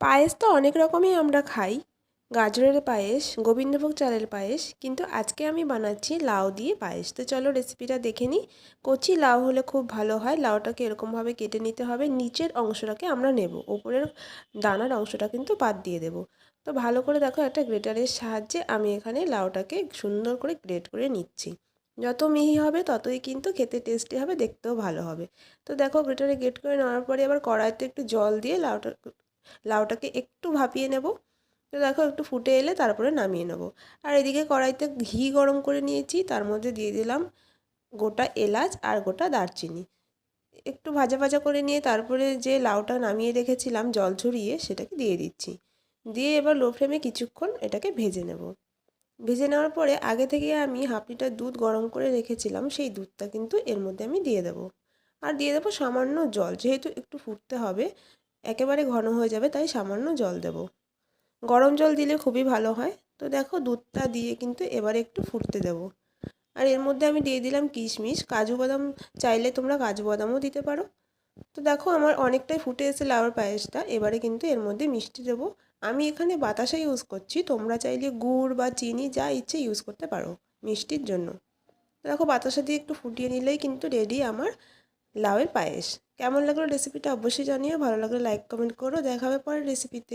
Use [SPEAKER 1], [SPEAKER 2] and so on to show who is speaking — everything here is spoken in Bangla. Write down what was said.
[SPEAKER 1] পায়েস তো অনেক রকমই আমরা খাই। গাজরের পায়েস, গোবিন্দভোগ চালের পায়েস, কিন্তু আজকে আমি বানাচ্ছি লাউ দিয়ে পায়েস। তো চলো রেসিপিটা দেখে নিই কচি লাউ হলে খুব ভালো হয়। লাউটাকে এরকমভাবে কেটে নিতে হবে। নিচের অংশটাকে আমরা নেব। ওপরের দানার অংশটা কিন্তু বাদ দিয়ে দেব। তো ভালো করে দেখো একটা গ্রেটারের সাহায্যে আমি এখানে লাউটাকে সুন্দর করে গ্রেট করে নিচ্ছি। যত মিহি হবে ততই কিন্তু খেতে টেস্টি হবে, দেখতেও ভালো হবে। তো দেখো গ্রেটারে গ্রেট করে নেওয়ার পরে আবার কড়াইতে একটু জল দিয়ে লাউটা লাউটাকে একটু ভাপিয়ে নেব। তো দেখো একটু ফুটে এলে তারপরে নামিয়ে নেব। আর এদিকে কড়াইতে ঘি গরম করে নিয়েছি, তার মধ্যে দিয়ে দিলাম গোটা এলাচ আর গোটা দারচিনি। একটু ভাজা ভাজা করে নিয়ে তারপরে যে লাউটা নামিয়ে রেখেছিলাম জল ঝরিয়ে সেটাকে দিয়ে দিচ্ছি। দিয়ে এবার লো ফ্লেমে কিছুক্ষণ এটাকে ভেজে নেব। ভেজে নেওয়ার পরে আগে থেকে আমি হাফ লিটার দুধ গরম করে রেখেছিলাম, সেই দুধটা কিন্তু এর মধ্যে আমি দিয়ে দেবো। আর দিয়ে দেবো সামান্য জল, যেহেতু একটু ফুটতে হবে একেবারে ঘন হয়ে যাবে, তাই সামান্য জল দেব। গরম জল দিলে খুবই ভালো হয়। তো দেখো দুধটা দিয়ে কিন্তু এবারে একটু ফুটতে দেব। আর এর মধ্যে আমি দিয়ে দিলাম কিশমিশ, কাজু বাদাম চাইলে তোমরা কাজু বাদামও দিতে পারো। তো দেখো আমার অনেকটাই ফুটে এসে লাউর পায়েসটা, এবারে কিন্তু এর মধ্যে মিষ্টি দেবো। আমি এখানে বাতাসা ইউজ করছি, তোমরা চাইলে গুড় বা চিনি যা ইচ্ছে ইউজ করতে পারো মিষ্টির জন্য। দেখো বাতাসা দিয়ে একটু ফুটিয়ে নিলেই কিন্তু রেডি আমার লাউয়ের পায়েস। কেমন লাগল রেসিপিটা অবশ্যই জানিও ভালো লাগলে লাইক কমেন্ট করো দেখা হবে পরের রেসিপিতে